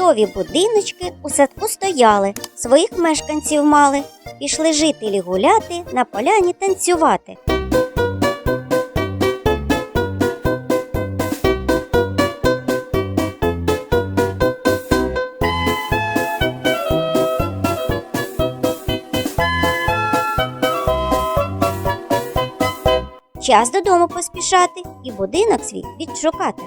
Фруктові будиночки у садку стояли, своїх мешканців мали. Пішли жителі гуляти, на поляні танцювати. Час додому поспішати і будинок свій відшукати.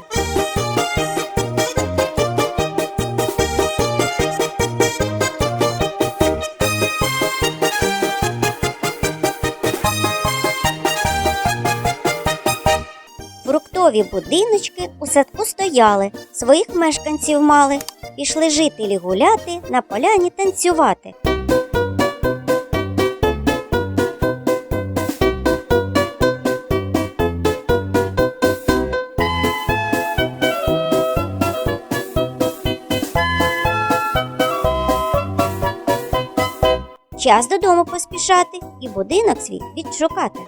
Фруктові будиночки у садку стояли, своїх мешканців мали. Пішли жителі гуляти, на поляні танцювати. Час додому поспішати і будинок свій відшукати.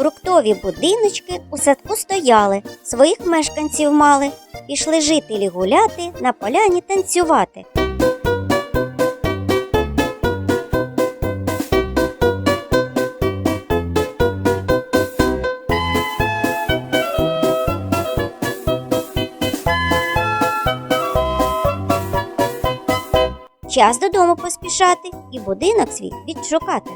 Фруктові будиночки у садку стояли, своїх мешканців мали. Пішли жителі гуляти, на поляні танцювати. Час додому поспішати і будинок свій відшукати.